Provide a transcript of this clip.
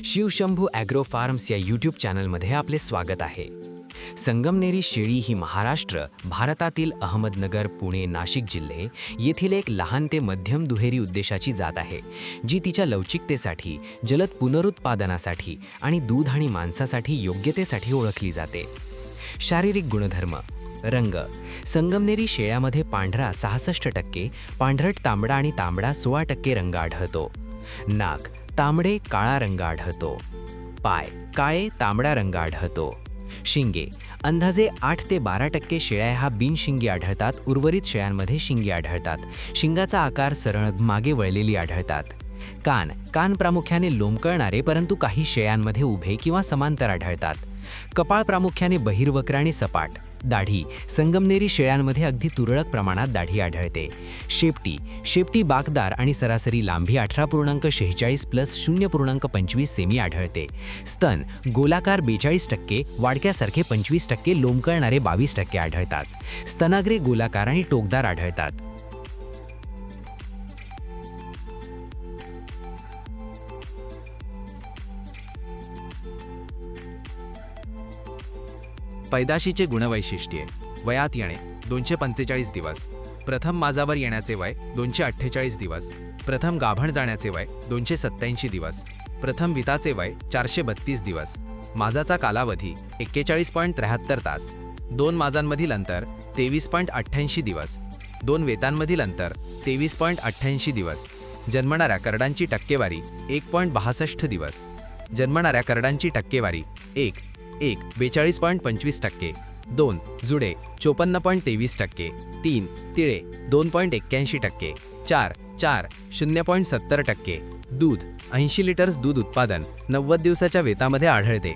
Shivshambhu agro farms या YouTube चॅनलमध्ये आपले स्वागत आहे. संगमनेरी शेळी ही महाराष्ट्र भारतातील अहमदनगर पुणे नाशिक जिल्हे येथील एक लहान ते मध्यम दुहेरी उद्देशाची जात आहे जी तिच्या लवचिकतेसाठी जलद पुनरुत्पादनासाठी आणि दूध आणि मांसासाठी योग्यतेसाठी ओळखली जाते. शारीरिक गुणधर्म रंग संगमनेरी शेळ्यामध्ये पांढरा सहासष्ट टक्के पांढरट तांबडा आणि तांबडा सोळा टक्के रंग आढळतो. नाक तांबडे काळा रंग आढळतो. पाय काळे तांबडा रंग आढळतो. शिंगे अंदाजे आठ ते बारा टक्के शेळ्या ह्या बिनशिंगी आढळतात उर्वरित शेळ्यांमध्ये शिंगी आढळतात. शिंगाचा आकार सरळ मागे वळलेली आढळतात. कान कान प्रामुख्याने लोंबकळणारे परंतु काही शेळ्यांमध्ये उभे किंवा समांतर आढळतात. कपाळ प्रामुख्याने बहिर्वक्र आणि सपाट. दाढी संगमनेरी शेळ्यांमध्ये अगदी तुरळक प्रमाणात दाढी आढळते. शेपटी शेपटी बाकदार आणि सरासरी लांबी अठरा पूर्णांक शेहेचाळीस प्लस शून्य पूर्णांक पंचवीस सेमी आढळते. स्तन गोलाकार बेचाळीस टक्के वाडक्यासारखे पंचवीस टक्के लोंबकळणारे बावीस टक्के आढळतात. स्तनाग्रे गोलाकार आणि टोकदार आढळतात. पैदाशीचे गुणवैशिष्ट्ये. वयात येणे दोनशे पंचेचाळीस दिवस. प्रथम माझावर येण्याचे वय दोनशे अठ्ठेचाळीस दिवस. प्रथम गाभण जाण्याचे वय दोनशे सत्त्याऐंशी दिवस. प्रथम विताचे वय चारशे बत्तीस दिवस. माझाचा कालावधी एक्केचाळीस पॉईंट त्र्याहत्तर तास. दोन माझांमधील अंतर तेवीस पॉईंट अठ्ठ्याऐंशी दिवस. दोन वेतांमधील अंतर तेवीस पॉईंट अठ्ठ्याऐंशी दिवस. जन्मणाऱ्या करडांची टक्केवारी एक पॉईंट बासष्ट दिवस. जन्मणाऱ्या करडांची टक्केवारी एक. एक बेचाळीस पॉईंट पंचवीस टक्के. दोन जुडे चोपन्न पॉईंट तेवीस टक्के. तीन तिळे दोन पॉईंट एक्क्याऐंशी टक्के. चार चार शून्य पॉईंट सत्तर टक्के. दूध ऐंशी लिटर्स दूध उत्पादन नव्वद दिवसाच्या वेतामध्ये आढळते.